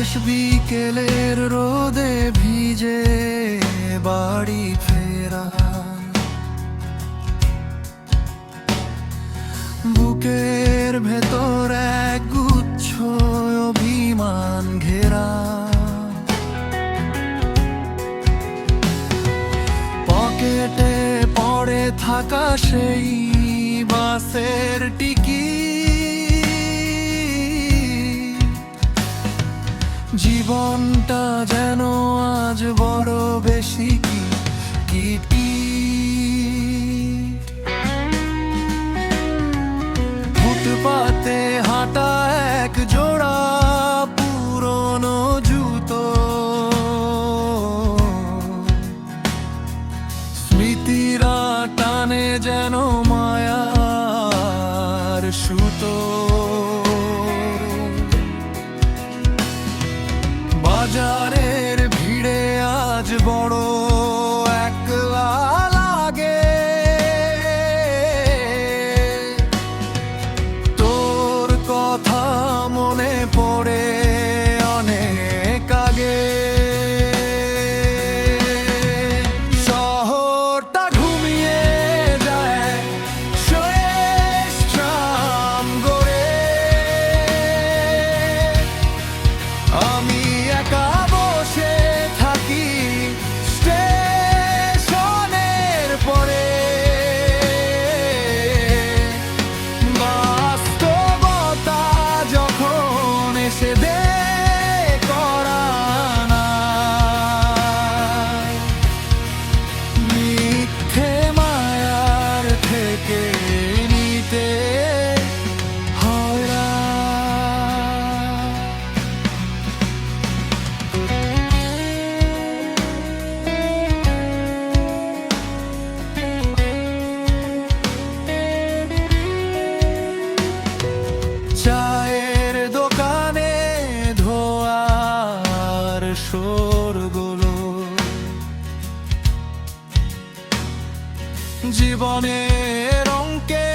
শেষ বিকেলের রোদে ভিজে বাড়ি ফেরা বুকের ভেতর এক গুচ্ছ অভিমান ঘেরা। পকেটে পড়ে থাকা সেই বাসের টিকিট জীবনটা যেন আজ বড় বেশি কি? কিট ফুটপাতে হাঁটা এক জোড়া পুরনো জুতো। স্মৃতিরা টানে যেন মায়ার সুতো। আমি একা বসে থাকি স্টেশনের পরে। বাস্তবতা যখন এসে দে মিথ্যে মায়ার থেকে সরগুলো জীবনের অঙ্কে